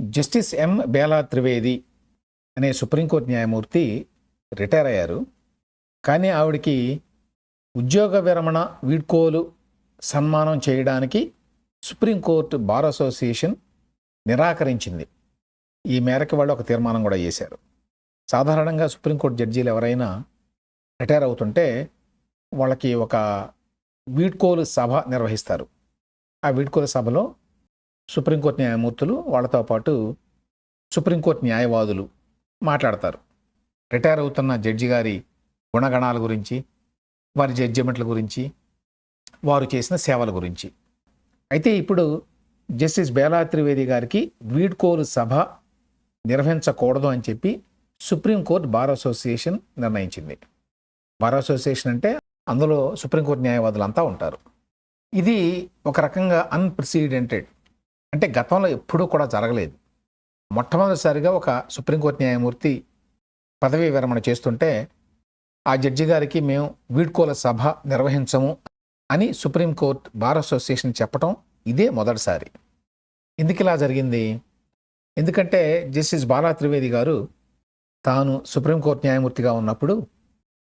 Justice M Bela Trivedi అనే supreme court న్యాయమూర్తి retire అయ్యారు. కానీ ఆవిడకి ఉద్యోగ విరమణ వీడ్కోలు సన్మానం చేయడానికి సుప్రీంకోర్టు బార్ అసోసియేషన్ నిరాకరించింది. ఈ మేరకు వాళ్ళు ఒక తీర్మానం కూడా చేశారు. సాధారణంగా సుప్రీంకోర్టు జడ్జీలు ఎవరైనా రిటైర్ అవుతుంటే వాళ్ళకి ఒక వీడ్కోలు సభ నిర్వహిస్తారు. ఆ వీడ్కోలు సభలో సుప్రీంకోర్టు న్యాయమూర్తులు వాళ్ళతో పాటు సుప్రీంకోర్టు న్యాయవాదులు మాట్లాడతారు. రిటైర్ అవుతున్న జడ్జి గారి గుణగణాల గురించి వారి జడ్జిమెంట్ల గురించి వారు చేసిన సేవల గురించి. అయితే ఇప్పుడు జస్టిస్ బేలా త్రివేది గారికి వీడ్కోలు సభ నిర్వహించకూడదు అని చెప్పి సుప్రీంకోర్టు బార్ అసోసియేషన్ నిర్ణయించింది. బార్ అసోసియేషన్ అంటే అందులో సుప్రీంకోర్టు న్యాయవాదులంతా ఉంటారు. ఇది ఒక రకంగా అన్ప్రెసిడెంటెడ్ అంటే గతంలో ఎప్పుడూ కూడా జరగలేదు. మొట్టమొదటిసారిగా ఒక సుప్రీంకోర్టు న్యాయమూర్తి పదవీ విరమణ చేస్తుంటే ఆ జడ్జి గారికి మేము వీడ్కోల సభ నిర్వహించము అని సుప్రీంకోర్టు బార్ అసోసియేషన్ చెప్పటం ఇదే మొదటిసారి. ఎందుకు ఇలా జరిగింది? ఎందుకంటే జస్టిస్ బాలా త్రివేది గారు తాను సుప్రీంకోర్టు న్యాయమూర్తిగా ఉన్నప్పుడు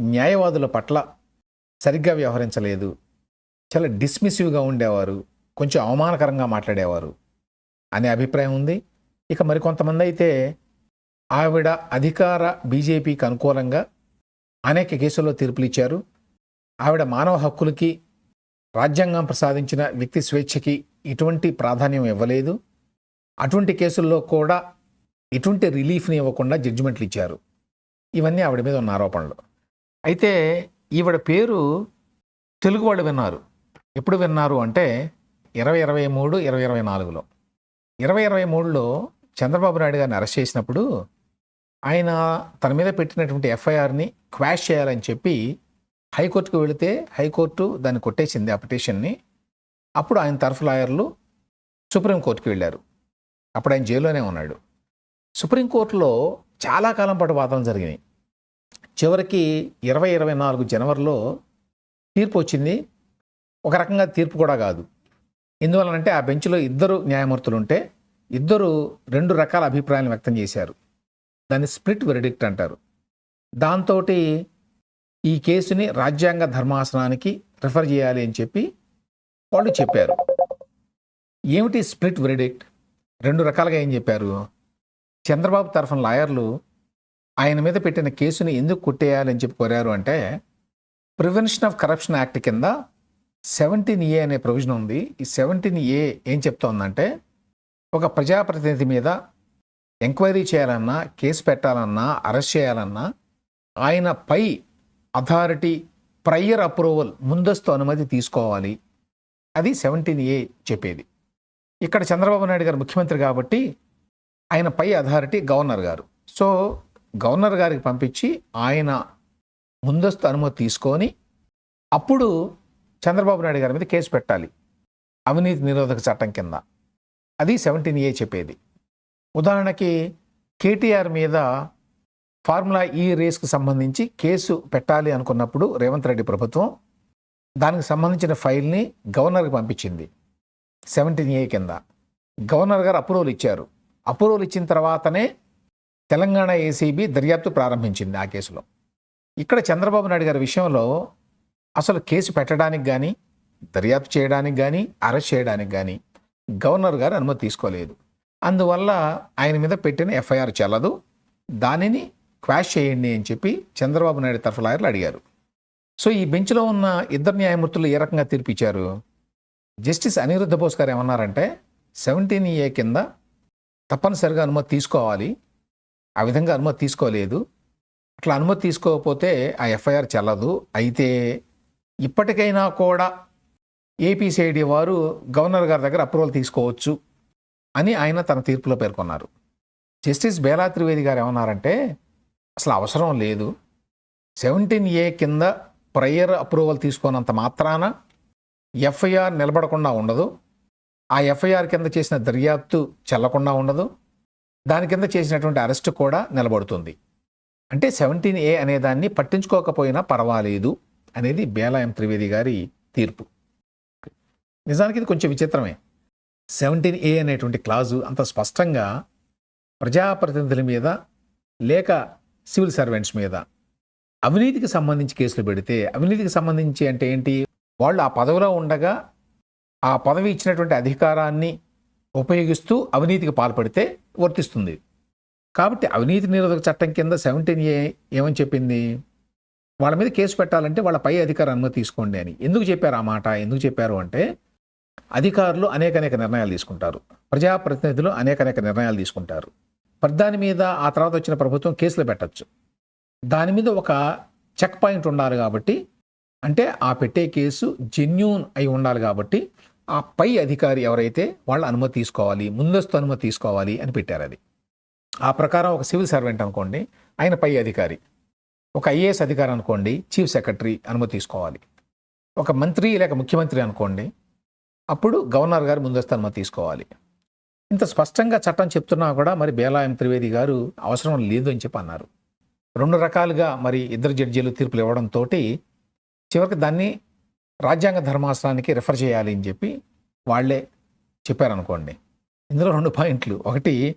న్యాయవాదుల పట్ల సరిగ్గా వ్యవహరించలేదు. చాలా డిస్మిసివ్గా ఉండేవారు. కొంచెం అవమానకరంగా మాట్లాడేవారు అనే అభిప్రాయం ఉంది. ఇక మరికొంతమంది అయితే ఆవిడ అధికార బీజేపీకి అనుకూలంగా అనేక కేసుల్లో తీర్పులు ఇచ్చారు ఆవిడ మానవ హక్కులకి రాజ్యాంగం ప్రసాదించిన వ్యక్తి స్వేచ్ఛకి ఎటువంటి ప్రాధాన్యం ఇవ్వలేదు. అటువంటి కేసుల్లో కూడా ఎటువంటి రిలీఫ్ని ఇవ్వకుండా జడ్జిమెంట్లు ఇచ్చారు ఇవన్నీ ఆవిడ మీద ఉన్న ఆరోపణలు. అయితే ఈవిడ పేరు తెలుగు వాళ్ళు విన్నారు. ఎప్పుడు విన్నారు అంటే ఇరవై ఇరవై మూడు ఇరవై ఇరవై నాలుగులో. ఇరవై ఇరవై మూడులో చంద్రబాబు నాయుడు గారిని అరెస్ట్ చేసినప్పుడు ఆయన తన మీద పెట్టినటువంటి ఎఫ్ఐఆర్ని క్వాష్ చేయాలని చెప్పి హైకోర్టుకు వెళితే హైకోర్టు దాన్ని కొట్టేసింది ఆ పిటిషన్ని. అప్పుడు ఆయన తరఫు లాయర్లు సుప్రీంకోర్టుకి వెళ్ళారు. అప్పుడు ఆయన జైల్లోనే ఉన్నాడు. సుప్రీంకోర్టులో చాలా కాలం పాటు వాదనలు జరిగినాయి. చివరికి ఇరవై ఇరవై నాలుగు జనవరిలో తీర్పు వచ్చింది. ఒక రకంగా తీర్పు కూడా కాదు. ఎందువలనంటే ఆ బెంచ్లో ఇద్దరు న్యాయమూర్తులు ఉంటే ఇద్దరు రెండు రకాల అభిప్రాయాలను వ్యక్తం చేశారు. దాన్ని స్ప్లిట్ వెరిడిక్ట్ అంటారు. దాంతో ఈ కేసుని రాజ్యాంగ ధర్మాసనానికి రిఫర్ చేయాలి అని చెప్పి వాళ్ళు చెప్పారు. ఏమిటి స్ప్లిట్ వెరిడిక్ట్? రెండు రకాలుగా ఏం చెప్పారు? చంద్రబాబు తరఫున లాయర్లు ఆయన మీద పెట్టిన కేసుని ఎందుకు కొట్టేయాలని చెప్పి కోరారు అంటే ప్రివెన్షన్ ఆఫ్ కరప్షన్ యాక్ట్ కింద సెవెంటీన్ ఏ అనే ప్రొవిజన్ ఉంది. ఈ సెవెంటీన్ ఏ ఏం చెప్తోందంటే ఒక ప్రజాప్రతినిధి మీద ఎంక్వైరీ చేయాలన్నా కేసు పెట్టాలన్నా అరెస్ట్ చేయాలన్నా ఆయన పై అథారిటీ ప్రయర్ అప్రూవల్ ముందస్తు అనుమతి తీసుకోవాలి. అది సెవెంటీన్ ఏ చెప్పేది. ఇక్కడ చంద్రబాబు నాయుడు గారు ముఖ్యమంత్రి కాబట్టి ఆయన పై అథారిటీ గవర్నర్ గారు. సో గవర్నర్ గారికి పంపించి ఆయన ముందస్తు అనుమతి తీసుకొని అప్పుడు చంద్రబాబు నాయుడు గారి మీద కేసు పెట్టాలి. అవినీతి నిరోధక చట్టం కింద. అది సెవెంటీన్ ఏ చెప్పేది. ఉదాహరణకి కేటీఆర్ మీద ఫార్ములా ఈ రేస్కి సంబంధించి కేసు పెట్టాలి అనుకున్నప్పుడు రేవంత్ రెడ్డి ప్రభుత్వం దానికి సంబంధించిన ఫైల్ని గవర్నర్కి పంపించింది. సెవెంటీన్ ఏ కింద. గవర్నర్ గారు అప్రూవల్ ఇచ్చారు. అప్రూవల్ ఇచ్చిన తర్వాతనే తెలంగాణ ఏసీబీ దర్యాప్తు ప్రారంభించింది ఆ కేసులో. ఇక్కడ చంద్రబాబు నాయుడు గారి విషయంలో అసలు కేసు పెట్టడానికి కానీ దర్యాప్తు చేయడానికి కానీ అరెస్ట్ చేయడానికి కానీ గవర్నర్ గారు అనుమతి తీసుకోలేదు. అందువల్ల ఆయన మీద పెట్టిన ఎఫ్ఐఆర్ చెల్లదు. దానిని క్వాష్ చేయండి అని చెప్పి చంద్రబాబు నాయుడు తరఫు లాయర్లు అడిగారు. సో ఈ బెంచ్లో ఉన్న ఇద్దరు న్యాయమూర్తులు ఏ రకంగా తీర్పిచ్చారు? జస్టిస్ అనిరుద్ధ బోస్ గారు ఏమన్నారంటే సెవెంటీన్ ఏ కింద తప్పనిసరిగా అనుమతి తీసుకోవాలి. ఆ విధంగా అనుమతి తీసుకోలేదు. అట్లా అనుమతి తీసుకోకపోతే ఆ ఎఫ్ఐఆర్ చెల్లదు. అయితే ఇప్పటికైనా కూడా ఏపీసీఐడి వారు గవర్నర్ గారి దగ్గర అప్రూవల్ తీసుకోవచ్చు అని ఆయన తన తీర్పులో పేర్కొన్నారు. జస్టిస్ బేలా త్రివేది గారు ఏమన్నారంటే అసలు అవసరం లేదు. సెవెంటీన్ ఏ కింద ప్రయర్ అప్రూవల్ తీసుకున్నంత మాత్రాన ఎఫ్ఐఆర్ నిలబడకుండా ఉండదు. ఆ ఎఫ్ఐఆర్ కింద చేసిన దర్యాప్తు చెల్లకుండా ఉండదు. దాని కింద చేసినటువంటి అరెస్ట్ కూడా నిలబడుతుంది. అంటే సెవెంటీన్ ఏ అనే దాన్ని పట్టించుకోకపోయినా పర్వాలేదు. అనేది బేలాయం త్రివేది గారి తీర్పు. నిజానికి ఇది కొంచెం విచిత్రమే. సెవెంటీన్ ఏ అనేటువంటి క్లాజు అంత స్పష్టంగా ప్రజాప్రతినిధుల మీద లేక సివిల్ సర్వెంట్స్ మీద అవినీతికి సంబంధించి కేసులు పెడితే అవినీతికి సంబంధించి అంటే ఏంటి? వాళ్ళు ఆ పదవిలో ఉండగా ఆ పదవి ఇచ్చినటువంటి అధికారాన్ని ఉపయోగిస్తూ అవినీతికి పాల్పడితే వర్తిస్తుంది. కాబట్టి అవినీతి నిరోధక చట్టం కింద సెవెంటీన్ ఏ ఏమని చెప్పింది? వాళ్ళ మీద కేసు పెట్టాలంటే వాళ్ళ పై అధికారి అనుమతి తీసుకోండి అని. ఎందుకు చెప్పారు ఆ మాట? ఎందుకు చెప్పారు అంటే అధికారులు అనేక అనేక నిర్ణయాలు తీసుకుంటారు. ప్రజాప్రతినిధులు అనేక అనేక నిర్ణయాలు తీసుకుంటారు. దాని మీద ఆ తర్వాత వచ్చిన ప్రభుత్వం కేసులు పెట్టచ్చు. దాని మీద ఒక చెక్ పాయింట్ ఉండాలి కాబట్టి అంటే ఆ పెట్టే కేసు జెన్యూన్ అయి ఉండాలి కాబట్టి ఆ పై అధికారి ఎవరైతే వాళ్ళ అనుమతి తీసుకోవాలి ముందస్తు అనుమతి తీసుకోవాలి అని పెట్టారు అది. ఆ ప్రకారం ఒక సివిల్ సర్వెంట్ అనుకోండి ఆయన పై అధికారి. ఒక ఐఏఎస్ అధికారి అనుకోండి చీఫ్ సెక్రటరీ అనుమతి తీసుకోవాలి. ఒక మంత్రి లేక ముఖ్యమంత్రి అనుకోండి అప్పుడు గవర్నర్ గారు ముందస్తు అనుమతి తీసుకోవాలి. ఇంత స్పష్టంగా చట్టం చెప్తున్నా కూడా మరి బేలాయం త్రివేది గారు అవసరం లేదు అని చెప్పి అన్నారు. రెండు రకాలుగా మరి ఇద్దరు జడ్జీలు తీర్పులు ఇవ్వడంతో చివరికి దాన్ని రాజ్యాంగ ధర్మాసనానికి రిఫర్ చేయాలి అని చెప్పి వాళ్ళే చెప్పారనుకోండి. ఇందులో రెండు పాయింట్లు. ఒకటి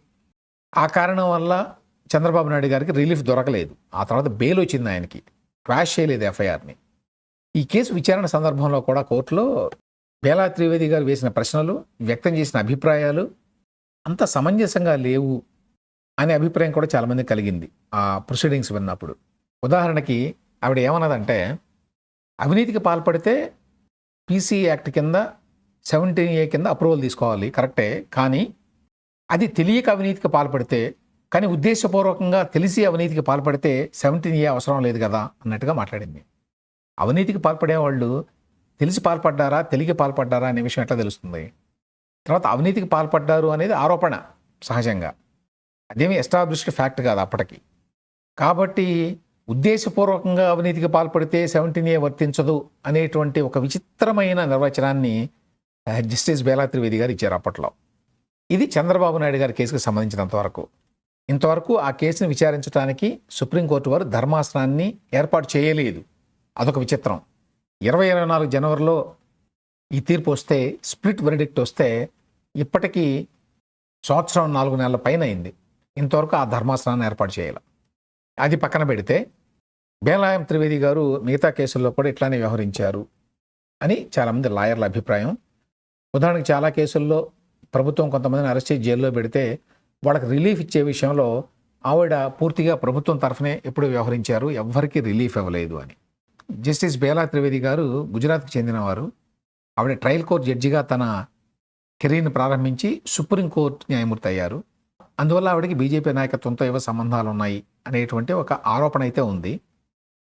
ఆ కారణం వల్ల చంద్రబాబు నాయుడు గారికి రిలీఫ్ దొరకలేదు. ఆ తర్వాత బెయిల్ వచ్చింది ఆయనకి. క్రాష్ చేయలేదు ఎఫ్ఐఆర్ని. ఈ కేసు విచారణ సందర్భంలో కూడా కోర్టులో బేలా త్రివేది గారు వేసిన ప్రశ్నలు వ్యక్తం చేసిన అభిప్రాయాలు అంత సమంజసంగా లేవు అనే అభిప్రాయం కూడా చాలామంది కలిగింది ఆ ప్రొసీడింగ్స్ విన్నప్పుడు. ఉదాహరణకి ఆవిడ ఏమన్నదంటే అవినీతికి పాల్పడితే పీసీ యాక్ట్ కింద సెవెంటీన్ ఏ కింద అప్రూవల్ తీసుకోవాలి కరెక్టే కానీ అది తెలియక అవినీతికి పాల్పడితే కానీ ఉద్దేశపూర్వకంగా తెలిసి అవినీతికి పాల్పడితే సెవెంటీన్ ఏ అవసరం లేదు కదా అన్నట్టుగా మాట్లాడింది. అవినీతికి పాల్పడే వాళ్ళు తెలిసి పాల్పడ్డారా తెలిగి పాల్పడ్డారా అనే విషయం ఎట్లా తెలుస్తుంది? తర్వాత అవినీతికి పాల్పడ్డారు అనేది ఆరోపణ సహజంగా. అదేమి ఎస్టాబ్లిష్డ్ ఫ్యాక్ట్ కాదు అప్పటికి. కాబట్టి ఉద్దేశపూర్వకంగా అవినీతికి పాల్పడితే సెవెంటీన్ ఏ వర్తించదు అనేటువంటి ఒక విచిత్రమైన నిర్వచనాన్ని జస్టిస్ బేలా త్రివేది గారు ఇచ్చారు అప్పట్లో. ఇది చంద్రబాబు నాయుడు గారి కేసుకు సంబంధించినంత వరకు. ఇంతవరకు ఆ కేసును విచారించడానికి సుప్రీంకోర్టు వారు ధర్మాసనాన్ని ఏర్పాటు చేయలేదు. అదొక విచిత్రం. ఇరవై ఇరవై నాలుగు జనవరిలో ఈ తీర్పు వస్తే స్ప్లిట్ వెరిడిక్ట్ వస్తే ఇప్పటికీ సంవత్సరం నాలుగు నెలల పైన అయింది. ఇంతవరకు ఆ ధర్మాసనాన్ని ఏర్పాటు చేయాలి. అది పక్కన పెడితే బేలాయం త్రివేది గారు మిగతా కేసుల్లో కూడా ఇట్లానే వ్యవహరించారు అని చాలామంది లాయర్ల అభిప్రాయం. ఉదాహరణకు చాలా కేసుల్లో ప్రభుత్వం కొంతమందిని అరెస్ట్ చేసి జైల్లో పెడితే వాళ్ళకి రిలీఫ్ ఇచ్చే విషయంలో ఆవిడ పూర్తిగా ప్రభుత్వం తరఫునే ఎప్పుడు వ్యవహరించారు ఎవ్వరికీ రిలీఫ్ ఇవ్వలేదు అని. జస్టిస్ బేలా త్రివేది గారు గుజరాత్కి చెందినవారు. ఆవిడ ట్రయల్ కోర్ట్ జడ్జిగా తన కెరీర్ని ప్రారంభించి సుప్రీంకోర్టు న్యాయమూర్తి అయ్యారు. అందువల్ల ఆవిడకి బీజేపీ నాయకత్వంతో ఏవో సంబంధాలు ఉన్నాయి అనేటువంటి ఒక ఆరోపణ అయితే ఉంది.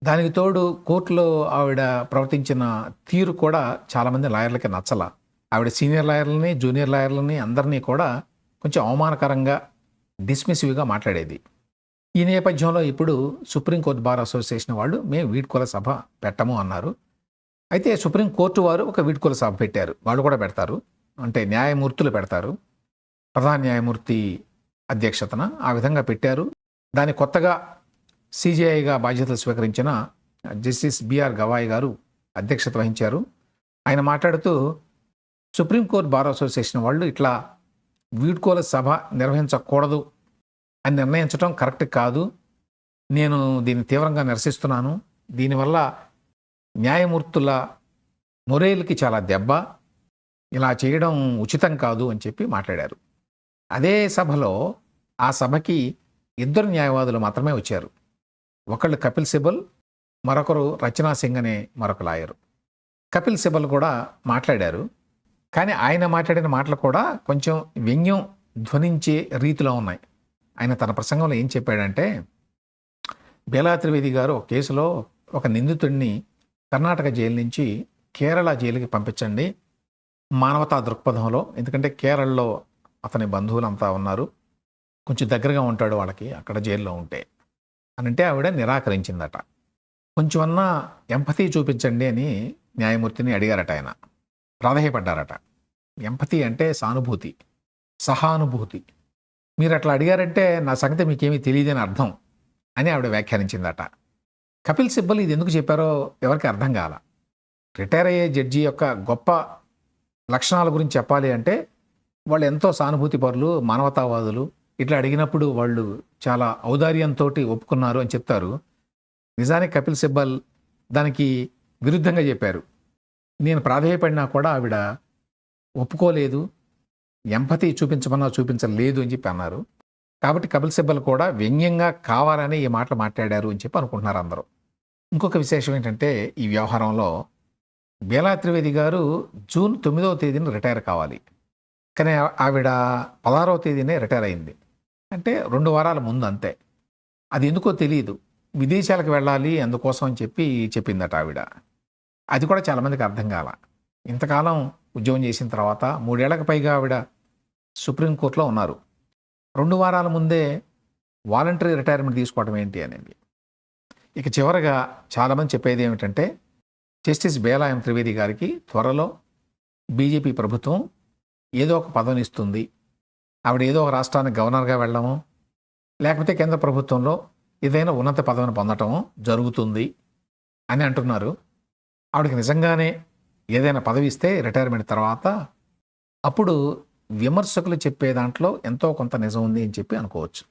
దానికి తోడు కోర్టులో ఆవిడ ప్రవర్తించిన తీరు కూడా చాలామంది లాయర్లకి నచ్చల. ఆవిడ సీనియర్ లాయర్లని జూనియర్ లాయర్లని అందరినీ కూడా కొంచెం అవమానకరంగా డిస్మిసివ్గా మాట్లాడేది. ఈ నేపథ్యంలో ఇప్పుడు సుప్రీంకోర్టు బార్ అసోసియేషన్ వాళ్ళు మేము వీడ్కోల సభ పెట్టము అన్నారు. అయితే సుప్రీంకోర్టు వారు ఒక వీడ్కోల సభ పెట్టారు. వాళ్ళు కూడా పెడతారు. అంటే న్యాయమూర్తులు పెడతారు. ప్రధాన న్యాయమూర్తి అధ్యక్షతన ఆ విధంగా పెట్టారు. దాని కొత్తగా సిజేఐగా బాధ్యతలు స్వీకరించిన జస్టిస్ బిఆర్ గవాయ్ గారు అధ్యక్షత వహించారు. ఆయన మాట్లాడుతూ సుప్రీంకోర్టు బార్ అసోసియేషన్ వాళ్ళు ఇట్లా వీడ్కోల సభ నిర్వహించకూడదు అని నిర్ణయించడం కరెక్ట్ కాదు. నేను దీన్ని తీవ్రంగా నిరసిస్తున్నాను. దీనివల్ల న్యాయమూర్తుల మొరేల్కి చాలా దెబ్బ. ఇలా చేయడం ఉచితం కాదు అని చెప్పి మాట్లాడారు. అదే సభలో ఆ సభకి ఇద్దరు న్యాయవాదులు మాత్రమే వచ్చారు. ఒకళ్ళు కపిల్ సిబల్ మరొకరు రచనా సింగ్ అనే మరొక లాయరు. కపిల్ సిబల్ కూడా మాట్లాడారు. కానీ ఆయన మాట్లాడిన మాటలు కూడా కొంచెం వ్యంగ్యం ధ్వనించే రీతిలో ఉన్నాయి. ఆయన తన ప్రసంగంలో ఏం చెప్పాడంటే బేలా త్రివేది గారు ఒక కేసులో ఒక నిందితుడిని కర్ణాటక జైలు నుంచి కేరళ జైలుకి పంపించండి మానవతా దృక్పథంలో. ఎందుకంటే కేరళలో అతని బంధువులంతా ఉన్నారు. కొంచెం దగ్గరగా ఉంటాడు వాళ్ళకి అక్కడ జైల్లో ఉంటే అని అంటే ఆవిడ నిరాకరించిందట. కొంచెమన్నా ఎంపతి చూపించండి అని న్యాయమూర్తిని అడిగారట ఆయన. ప్రాధాయపడ్డారట. ఎంపతి అంటే సానుభూతి సహానుభూతి. మీరు అట్లా అడిగారంటే నా సంగతి మీకేమీ తెలియదని అర్థం అని ఆవిడ వ్యాఖ్యానించిందట. కపిల్ సిబ్బల్ ఇది ఎందుకు చెప్పారో ఎవరికి అర్థం కాల. రిటైర్ అయ్యే జడ్జి యొక్క గొప్ప లక్షణాల గురించి చెప్పాలి అంటే వాళ్ళు ఎంతో సానుభూతి పరులు మానవతావాదులు. ఇట్లా అడిగినప్పుడు వాళ్ళు చాలా ఔదార్యంతో ఒప్పుకున్నారు అని చెప్తారు. నిజానికి కపిల్ సిబ్బల్ దానికి విరుద్ధంగా చెప్పారు. నేను ప్రాధేయపడినా కూడా ఆవిడ ఒప్పుకోలేదు ఎంపతి చూపించమన్నా చూపించలేదు అని చెప్పి అన్నారు. కాబట్టి కపిల్ సిబ్బల్ కూడా వ్యంగ్యంగా కావాలని ఈ మాటలు మాట్లాడారు అని చెప్పి అనుకుంటున్నారు అందరూ. ఇంకొక విశేషం ఏంటంటే ఈ వ్యవహారంలో బేలా త్రివేది గారు జూన్ తొమ్మిదవ తేదీన రిటైర్ కావాలి. కానీ ఆవిడ పదహారవ తేదీనే రిటైర్ అయింది. అంటే రెండు వారాల ముందు అంతే. అది ఎందుకో తెలియదు విదేశాలకు వెళ్ళాలి అందుకోసం అని చెప్పి చెప్పిందట ఆవిడ. అది కూడా చాలామందికి అర్థం కాల. ఇంతకాలం ఉద్యోగం చేసిన తర్వాత మూడేళ్ళకు పైగా ఆవిడ సుప్రీంకోర్టులో ఉన్నారు. రెండు వారాల ముందే వాలంటరీ రిటైర్మెంట్ తీసుకోవడం ఏంటి అనేది. ఇక చివరగా చాలామంది చెప్పేది ఏమిటంటే జస్టిస్ బేలాయం త్రివేది గారికి త్వరలో బీజేపీ ప్రభుత్వం ఏదో ఒక పదవిని ఇస్తుంది. ఆవిడ ఏదో ఒక రాష్ట్రానికి గవర్నర్గా వెళ్ళడము లేకపోతే కేంద్ర ప్రభుత్వంలో ఏదైనా ఉన్నత పదవిని పొందటము జరుగుతుంది అని అంటున్నారు. ఆవిడకి నిజంగానే ఏదైనా పదవి ఇస్తే రిటైర్మెంట్ తర్వాత అప్పుడు విమర్శకులు చెప్పే దాంట్లో ఎంతో కొంత నిజం ఉంది అని చెప్పి అనుకోవచ్చు.